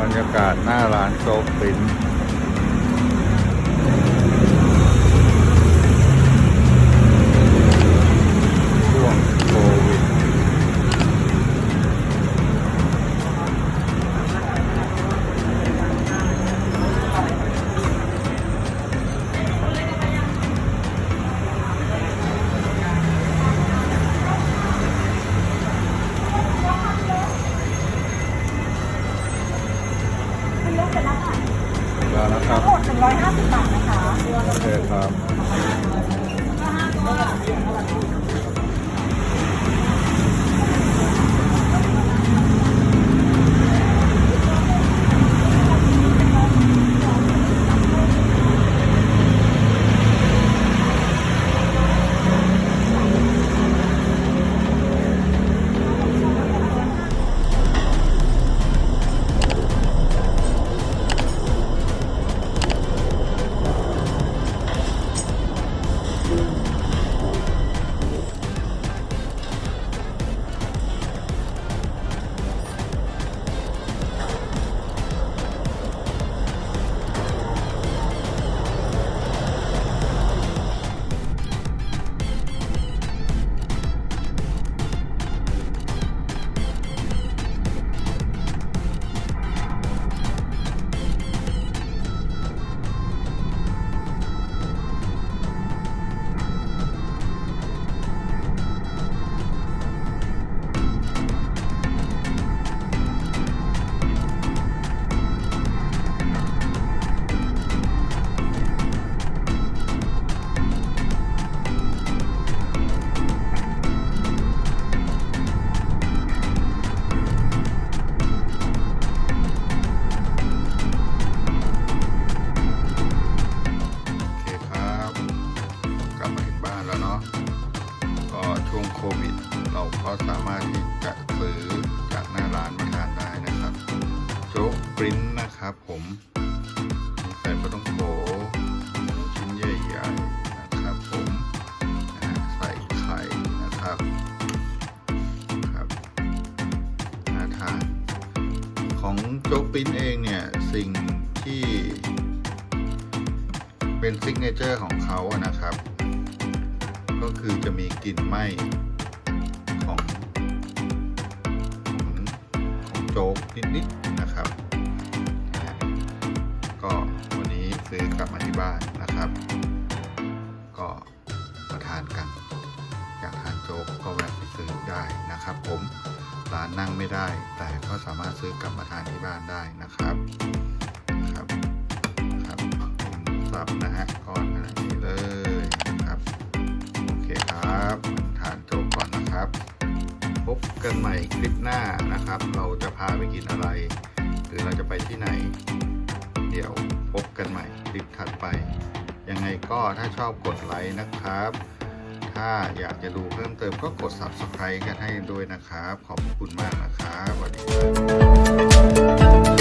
บรรยากาศหน้าร้านโซฟิน งหมด 150 บาทนะคะ โอเคครับามารถที่จะซื้อจากหน้าร้านมาทานได้นะครับ โจ๊กปริ้นนะครับผมใส่ปลาต้องโกชิ้นใหญ่ๆนะครับผมใส่ไข่นะครับครับน่าทานของโจ๊กปริ้นเองเนี่ยสิ่งที่เป็นซิกเนเจอร์ของเขาอะนะครับ ก็คือจะมีกลิ่นไหม้ จ๊กนิดๆนะครับ ก็วันนี้ซื้อกลับมาที่บ้านนะครับ ก็มาทานกันอยากทานโจ๊กก็แวะไปซื้อได้นะครับ ผมร้านนั่งไม่ได้ แต่ก็สามารถซื้อกลับมาทานที่บ้านได้นะครับนะครับครับสับนะฮะก้อนขนาดนี้เลย บกันใหม่คลิปหน้านะครับ เราจะพาไปกินอะไร หรือเราจะไปที่ไหน เดี๋ยวพบกันใหม่คลิปถัดไป ยังไงก็ถ้าชอบกดไลค์นะครับ ถ้าอยากจะดูเพิ่มเติมก็กด subscribe กันให้ด้วยนะครับ ขอบคุณมากนะครับสวัสดีครับ